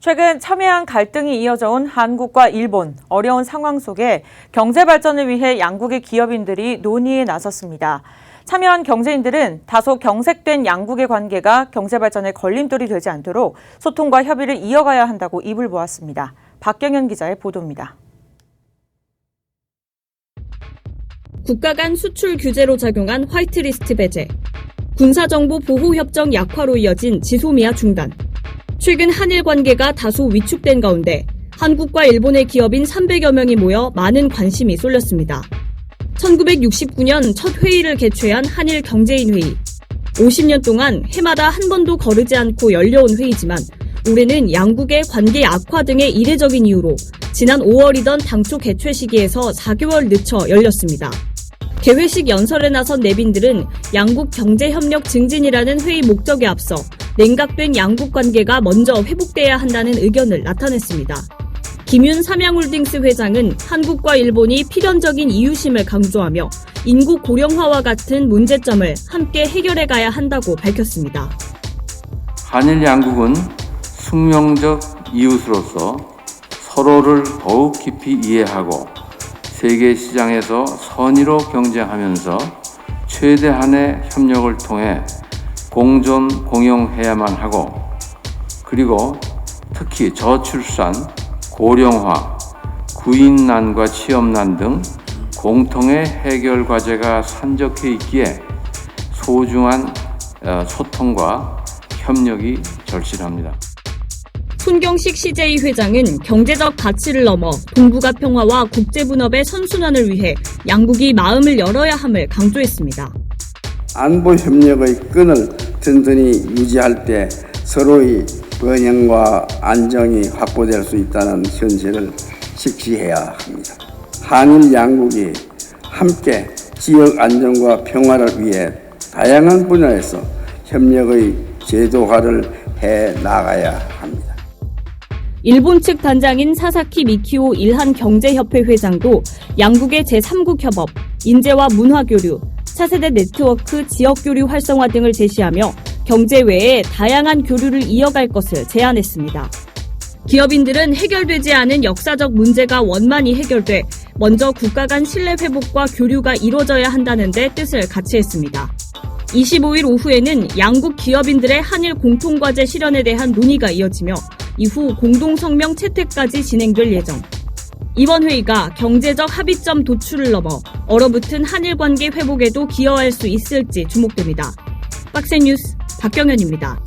최근 첨예한 갈등이 이어져 온 한국과 일본 어려운 상황 속에 경제 발전을 위해 양국의 기업인들이 논의에 나섰습니다. 참여한 경제인들은 다소 경색된 양국의 관계가 경제 발전에 걸림돌이 되지 않도록 소통과 협의를 이어가야 한다고 입을 모았습니다. 박경현 기자의 보도입니다. 국가 간 수출 규제로 작용한 화이트리스트 배제, 군사정보 보호협정 약화로 이어진 지소미아 중단, 최근 한일 관계가 다소 위축된 가운데 한국과 일본의 기업인 300여 명이 모여 많은 관심이 쏠렸습니다. 1969년 첫 회의를 개최한 한일 경제인 회의. 50년 동안 해마다 한 번도 거르지 않고 열려온 회의지만 올해는 양국의 관계 악화 등의 이례적인 이유로 지난 5월이던 당초 개최 시기에서 4개월 늦춰 열렸습니다. 개회식 연설에 나선 내빈들은 양국 경제협력 증진이라는 회의 목적에 앞서 냉각된 양국 관계가 먼저 회복돼야 한다는 의견을 나타냈습니다. 김윤 삼양홀딩스 회장은 한국과 일본이 필연적인 이유심을 강조하며 인구 고령화와 같은 문제점을 함께 해결해 가야 한다고 밝혔습니다. 한일 양국은 숙명적 이웃으로서 서로를 더욱 깊이 이해하고 세계 시장에서 선의로 경쟁하면서 최대한의 협력을 통해 공존 공용해야만 하고 그리고 특히 저출산, 고령화, 구인난과 취업난 등 공통의 해결 과제가 산적해 있기에 소중한 어, 소통과 협력이 절실합니다. 손경식 CJ 회장은 경제적 가치를 넘어 동북아 평화와 국제분업의 선순환을 위해 양국이 마음을 열어야 함을 강조했습니다. 안보 협력의 끈을 든든히 유지할 때 서로의 번영과 안정이 확보될 수 있다는 현실을 직시해야 합니다. 한일 양국이 함께 지역 안정과 평화를 위해 다양한 분야에서 협력의 제도화를 해 나가야 합니다. 일본 측 단장인 사사키 미키오 일한 경제협회 회장도 양국의 제3국 협업, 인재와 문화 교류, 차세대 네트워크 지역 교류 활성화 등을 제시하며 경제 외에 다양한 교류를 이어갈 것을 제안했습니다. 기업인들은 해결되지 않은 역사적 문제가 원만히 해결돼 먼저 국가 간 신뢰 회복과 교류가 이루어져야 한다는 데 뜻을 같이 했습니다. 25일 오후에는 양국 기업인들의 한일 공통과제 실현에 대한 논의가 이어지며 이후 공동성명 채택까지 진행될 예정. 이번 회의가 경제적 합의점 도출을 넘어 얼어붙은 한일 관계 회복에도 기여할 수 있을지 주목됩니다. 박센뉴스 박경현입니다.